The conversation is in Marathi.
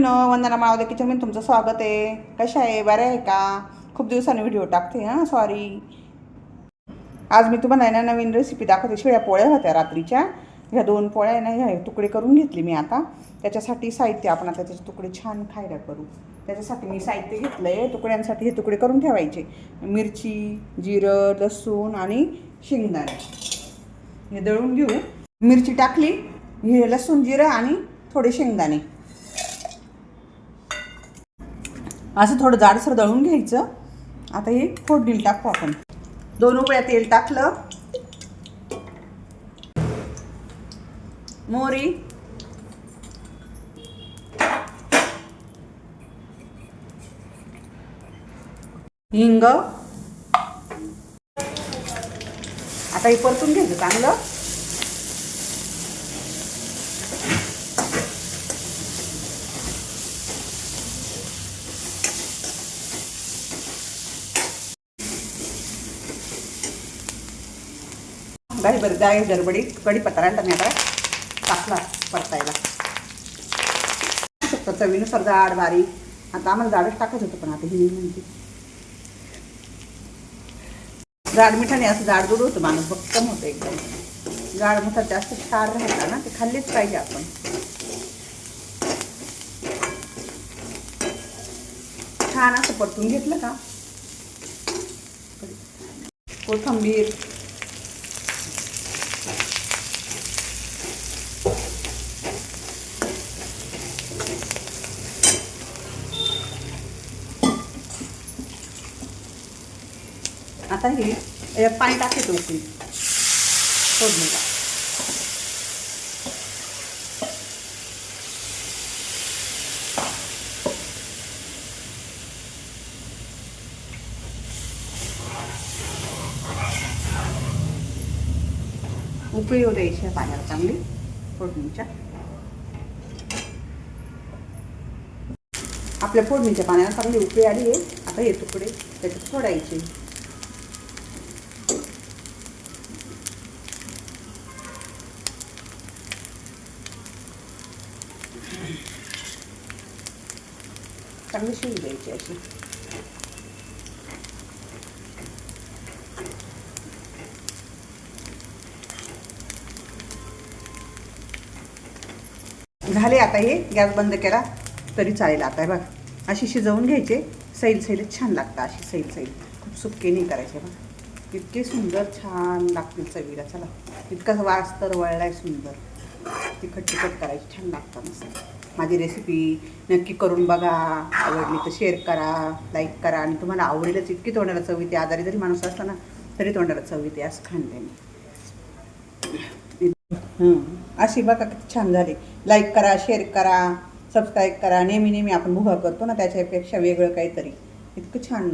मैत्रिणींनो वंदना मावदे किचनमध्ये तुमचं स्वागत आहे. कशा आहे? बरं आहे का? खूप दिवसांनी व्हिडिओ टाकते हां सॉरी आज मी तुम्हाला आहे ना नवीन रेसिपी दाखवते. शिळ्या पोळ्या होत्या रात्रीच्या. ह्या दोन पोळ्या आहे ना ह्या तुकडे करून घेतली मी आता. त्याच्यासाठी साहित्य आपण आता त्याचे तुकडे छान खायला करू. त्याच्यासाठी मी साहित्य घेतलं आहे तुकड्यांसाठी हे तुकडे करून ठेवायचे. मिरची जिरं लसूण आणि शेंगदाणे. हे दळून घेऊ. मिरची टाकली हे लसूण जिरं आणि थोडे शेंगदाणे. असं थोडं जाडसर दळून घ्यायचं. आता हे फोडणील टाकू आपण. दोन उकळ्या तेल टाकलं. मोरी हिंग. आता हे परतून घ्यायचं चांगलं. गाडी बरं जाय गडबडीत कढीपत्ता आणला मी आता. टाकला परतायला शकतो चवीनुसार जाड बारीक. आता आम्हाला जाडच टाकत होतं पण आता ही म्हणते. जाड मिठाने असं दूर होतं माणूस भक्कम होतं एकदम. जाड मिठा जास्त क्षार राहता ना ते खाल्लेच पाहिजे आपण. छान असं परतून घेतलं का? कोथंबीर. आता हे याच्यात पाणी टाकायचं उकळी फोडणीला उकळी होऊ द्यायची पाण्यावर पाण्याला चांगली फोडणीच्या. आपल्या फोडणीच्या पाण्याला चांगली उकळी आली आहे. आता हे तुकडे त्याच्यात सोडायचे. चांगली शिजू द्यायची अशी. झाले आता हे गॅस बंद केला तरी चालेल आता बघ. अशी शिजवून घ्यायचे सैल सैलच छान लागतं अशी सैल सैल. खूप सुक्के नाही करायचे बघ. इतके सुंदर छान लागतील चवीला चला. इतका वास तर वळलाय सुंदर. तिखट तिखट करायची छान लागतं मस्त. माझी रेसिपी नक्की करून बघा. आवडली तर शेअर करा लाईक करा. आणि तुम्हाला आवडेलच इतकी तोंडाला चव येते. आजारी जरी माणूस असला ना तरी तोंडाला चव येते. असं खाणते मी. अशी बघा किती छान झाली. लाईक करा शेअर करा सबस्क्राईब करा. नेहमी नेहमी आपण भुगा करतो ना त्याच्यापेक्षा वेगळं काहीतरी. इतकं छान.